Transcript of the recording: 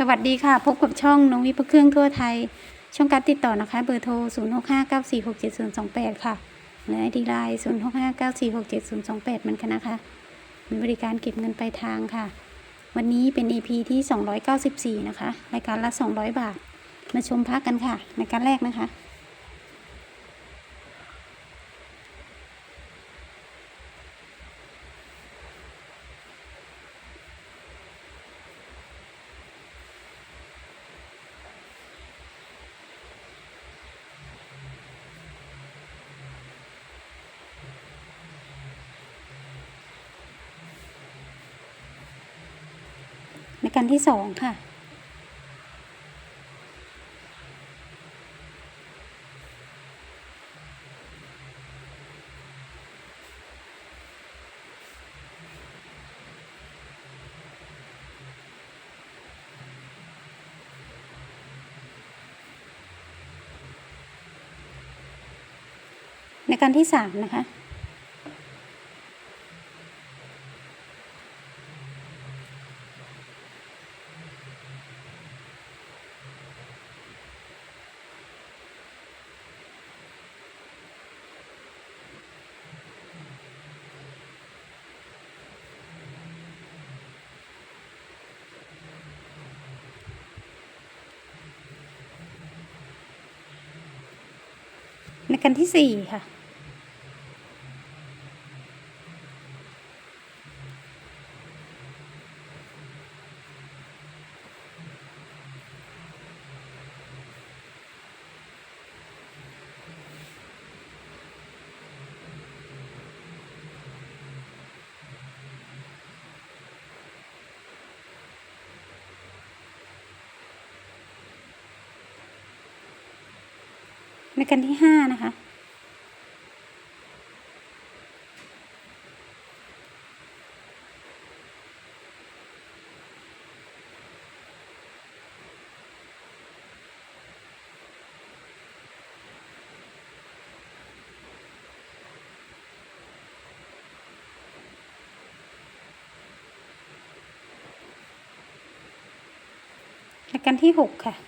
สวัสดีค่ะ พบกับช่องน้องวิพเครื่องทั่วไทย ช่องการติดต่อนะคะ เบอร์โทร 0 6 5 9 4 6 7 0 2 8 ค่ะหรือไอดีไลน์0 6 5 9 4 6 7 0 2 8 มันค่ะนะคะ มีบริการเก็บเงินปลายทางค่ะ วันนี้เป็น EP ที่ 294 นะคะ รายการละ 200 บาท มาชมพักกันค่ะในการแรกนะคะ ในการที่สองค่ะ ในการที่สามนะคะ ในกันที่สี่ค่ะ ในการที่ห้านะคะ ในการที่หกค่ะ